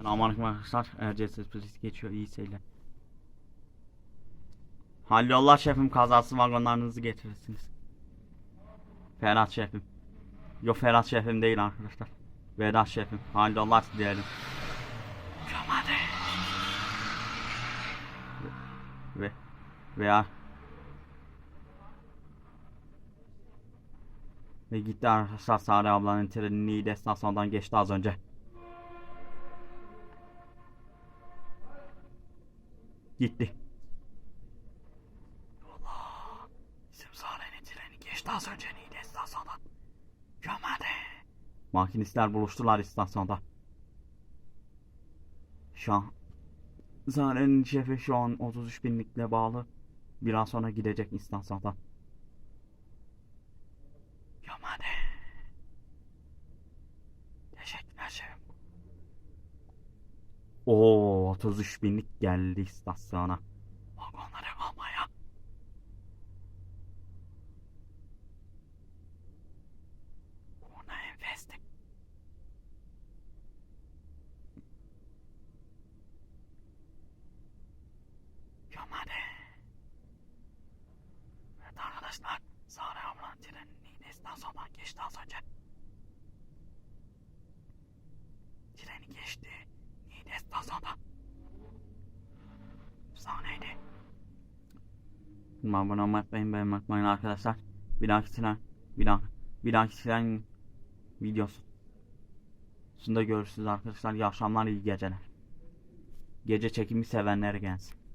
Selamünaleyküm arkadaşlar. Erciyes polis geçiyor. İyi seyirler. Hallollah şefim kazası vagonlarınızı getirirsiniz. Ferhat şefim. Yo Ferhat şefim değil arkadaşlar. Vedat şefim. Hallollah diyelim. Hadi. Ve veya ve gitti arkadaşlar Sare ablanın treni Niğde istasyondan geçti az önce. Gitti. Allah. Bizim Sare'nin treni geçti az önce Niğde istasyondan. Gömedi. Makinistler buluştular istasyonda. Şu an Zare'nin şefi şu an 33 binlikle bağlı. Biraz sonra gidecek istasyondan. Gömedi. Teşekkürler şefim. Oo 33 binlik geldi istasyona. Vagonları almaya. Ona enfestik. Gömhadi. Evet arkadaşlar. Sare ablanın treni istasyondan geçti az önce. Treni geçti. Niğde istasyonda. Sahneydi. Abone olmayı unutmayın, beğenmeyi unutmayın arkadaşlar. Bir dahaki tren, bir dahaki, bir dahaki tren videosu. Şimdi görüşürüz arkadaşlar. İyi akşamlar, iyi geceler. Gece çekimi sevenlere gelsin.